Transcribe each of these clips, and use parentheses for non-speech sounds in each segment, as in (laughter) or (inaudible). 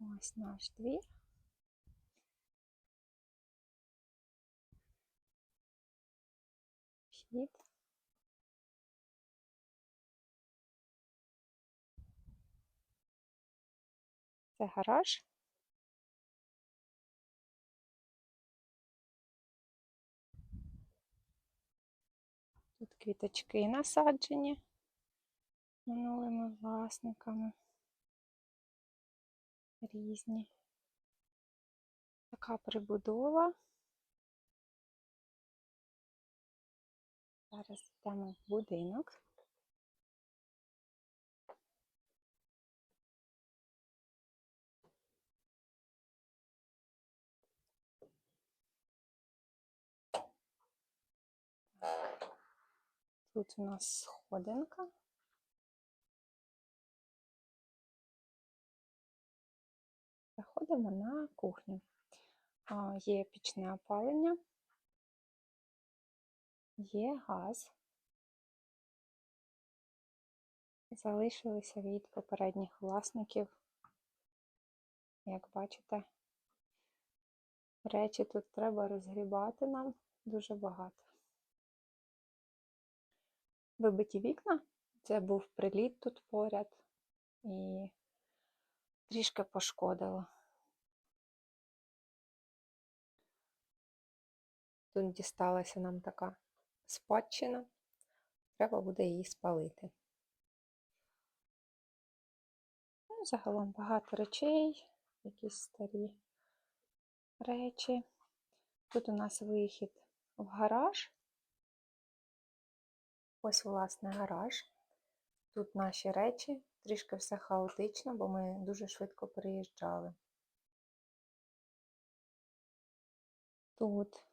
Ось наш двір. Вхід. Це гараж. Тут квіточки насаджені минулими власниками. Різні. Така прибудова. Зараз йдемо в будинок. Тут у нас сходинка. Заходимо на кухню. Є пічне опалення, є газ. Залишилися від попередніх власників. Як бачите, речі тут треба розгрібати нам дуже багато. Вибиті вікна. Це був приліт тут поряд і трішки пошкодило. Тут дісталася нам така спадщина, треба буде її спалити. Ну, загалом багато речей, якісь старі речі. Тут у нас вихід в гараж. Ось, власне, гараж. Тут наші речі, трішки все хаотично, бо ми дуже швидко переїжджали. Тут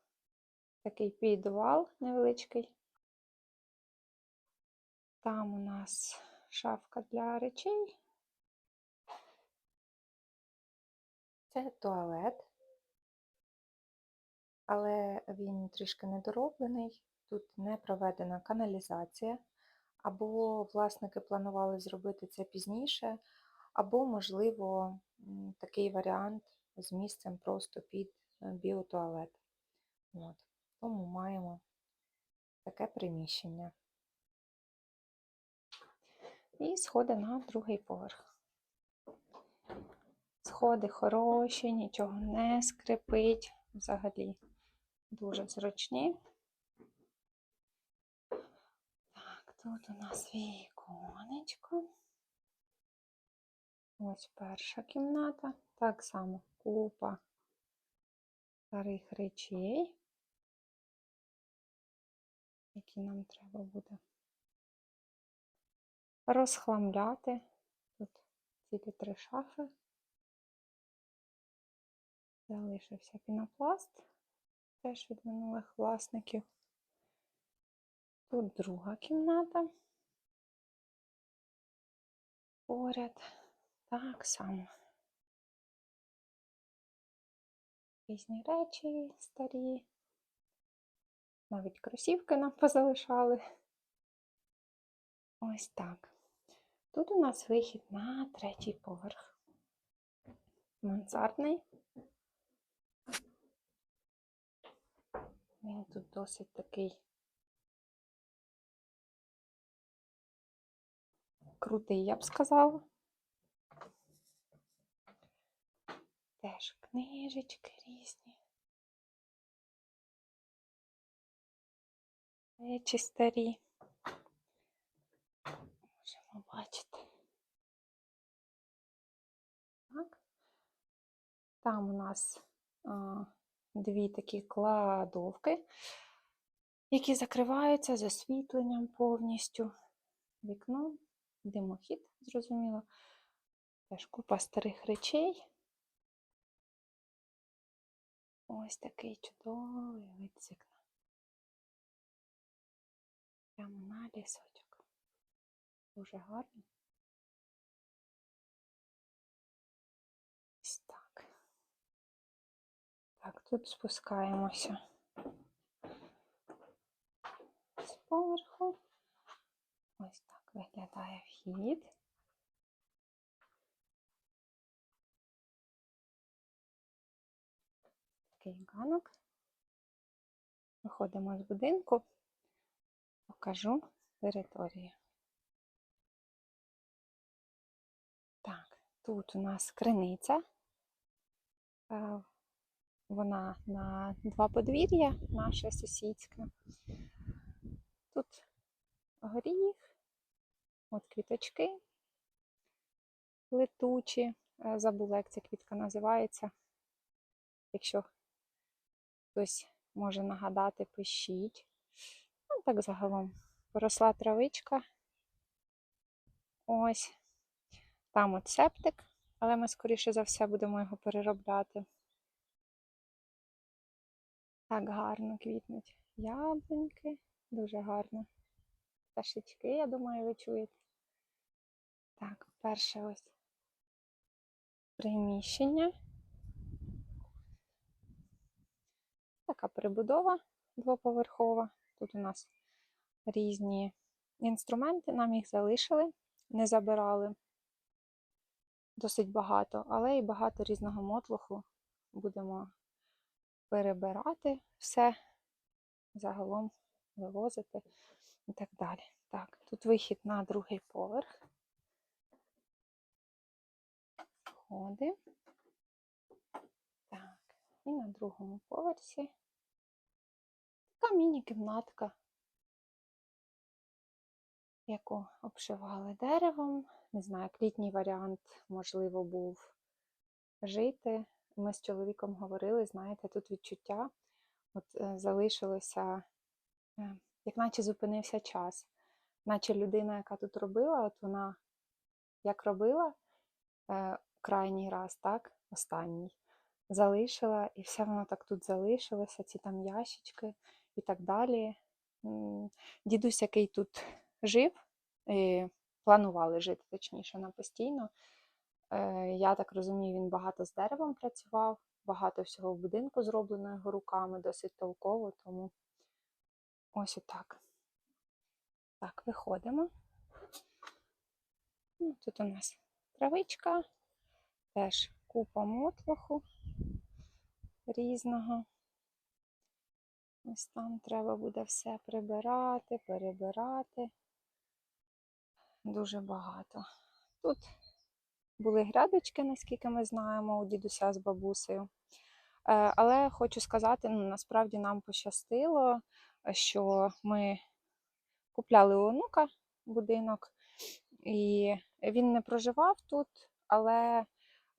такий підвал невеличкий. Там у нас шафка для речей. Це туалет, але він трішки недороблений. Тут не проведена каналізація, або власники планували зробити це пізніше, або, можливо, такий варіант з місцем просто під е, біотуалет. От. Тому маємо таке приміщення. І сходи на другий поверх. Сходи хороші, нічого не скрипить, взагалі дуже зручні. Так, тут у нас віконечко. Ось перша кімната. Так само купа старих речей, які нам треба буде розхламляти. Тут тільки три шафи. Залишився пінопласт, теж від минулих власників. Тут друга кімната. Поряд. Так само. Різні речі старі. Навіть кросівки нам (laughs) позалишали. Ось так. Тут у нас вихід на третій поверх. Мансардний. Він тут досить такий крутий, я б сказала. Теж книжечки різні. Речі старі. Можемо бачити. Так. Там у нас а, дві такі кладовки, які закриваються з освітленням повністю. Вікно, димохід, зрозуміло. Теж купа старих речей. Ось такий чудовий вид з вікна. Прямо на лісочок. Дуже гарно. Ось так. Так, тут спускаємося з поверху. Ось так виглядає вхід. такий ганок. Виходимо з будинку, покажу територію. Так, тут у нас криниця. Е, Вона на два подвір'я, наше сусідське. Тут горіх, от квіточки летучі. Е, Забула, як ця квітка називається. Якщо хтось може нагадати, пишіть. Так загалом. Поросла травичка. Ось. Там от септик, але ми, скоріше за все, будемо його переробляти. Так гарно квітнуть яблуньки. Дуже гарно. Пташечки, я думаю, ви чуєте. Так, перше ось приміщення. Така прибудова двоповерхова. Тут у нас різні інструменти, нам їх залишили, не забирали досить багато, але і багато різного мотлуху будемо перебирати все, загалом вивозити і так далі. Так, тут вихід на другий поверх. Сходи. Так, і на другому поверсі така міні-кімнатка, яку обшивали деревом. Не знаю, як літній варіант, можливо, був жити. Ми з чоловіком говорили, знаєте, тут відчуття от е, залишилося, е, як наче зупинився час. Наче людина, яка тут робила, от вона як робила е, крайній раз, так, останній, залишила, і все воно так тут залишилося, ці там ящички і так далі. Дідусь, який тут жив, е, планували жити, точніше, на постійно. Е, Я так розумію, він багато з деревом працював, багато всього в будинку зроблено його руками, досить толково, тому ось отак. Так, виходимо. Ну, Тут у нас травичка, теж купа мотлоху різного. Ось там треба буде все прибирати, перебирати. Дуже багато. Тут були грядочки, наскільки ми знаємо, у дідуся з бабусею. Е, Але хочу сказати, ну, насправді нам пощастило, що ми купляли у онука будинок, і він не проживав тут, але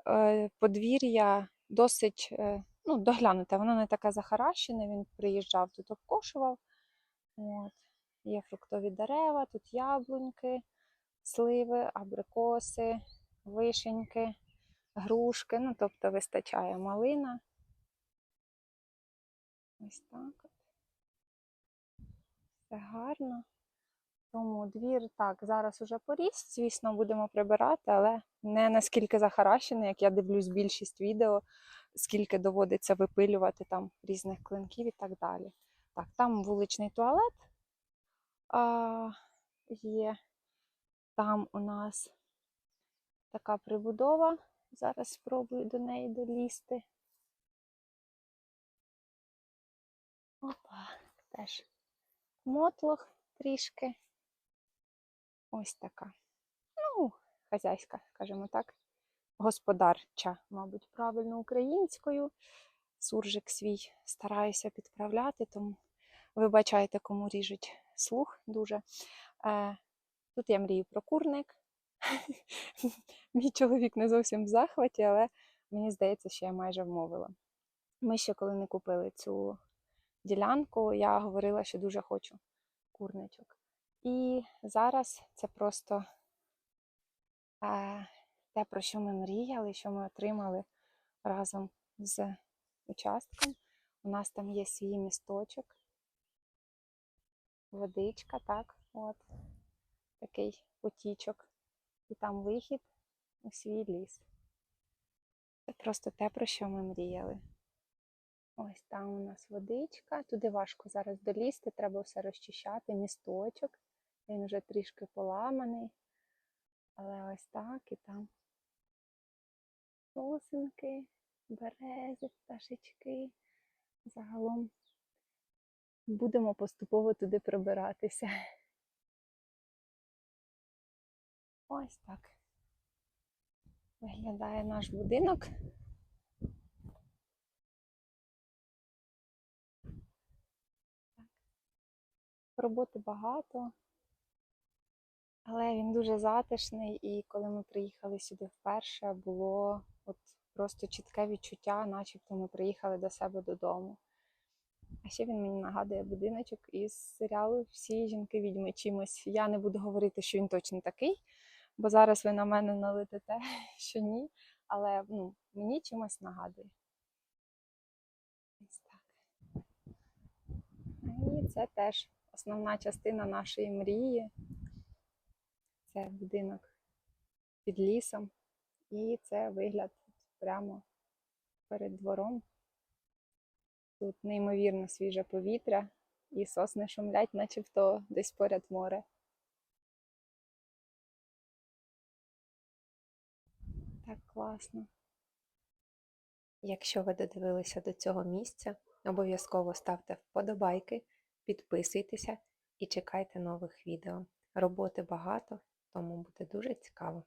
е, подвір'я досить е, ну, доглянуте, воно не таке захаращене, він приїжджав тут обкошував. От. Є фруктові дерева, тут яблуньки, сливи, абрикоси, вишеньки, грушки, ну, тобто вистачає малина. Ось так от. Все гарно. Тому двір так, зараз уже поріс, звісно, будемо прибирати, але не наскільки захаращений, як я дивлюсь більшість відео, скільки доводиться випилювати там різних клинків і так далі. Так, там вуличний туалет а, є. Там у нас така прибудова. Зараз спробую до неї долізти. Опа, теж мотлох трішки. Ось така. Ну, хазяйська, скажімо так, господарча, мабуть, правильно українською. Суржик свій стараюся підправляти, тому вибачайте, кому ріжуть слух дуже. Е, Тут я мрію про курник. (laughs) Мій чоловік не зовсім в захваті, але мені здається, що я майже вмовила. Ми ще коли не купили цю ділянку, я говорила, що дуже хочу курничок. І зараз це просто е, те, про що ми мріяли, що ми отримали разом з участком. У нас там є свій місточок, водичка, так, от, такий потічок, і там вихід у свій ліс. Це просто те, про що ми мріяли. Ось там у нас водичка. Туди важко зараз долізти, треба все розчищати, місточок. Він вже трішки поламаний. Але ось так і там сосенки, берези, пташечки. загалом будемо поступово туди прибиратися. Ось так виглядає наш будинок. Роботи багато, але він дуже затишний, і коли ми приїхали сюди вперше, було от просто чітке відчуття, начебто ми приїхали до себе додому. А ще він мені нагадує будиночок із серіалу Всі жінки відьми чимось. Я не буду говорити, що він точно такий, бо зараз ви на мене налетите, (laughs) що ні. Але ну, мені чимось нагадує. Ось так. І це теж основна частина нашої мрії. Це будинок під лісом. І це вигляд прямо перед двором. Тут неймовірно свіже повітря, і сосни шумлять, начебто десь поряд море. Так класно. Якщо ви додивилися до цього місця, обов'язково ставте вподобайки, підписуйтеся і чекайте нових відео. Роботи багато, тому буде дуже цікаво.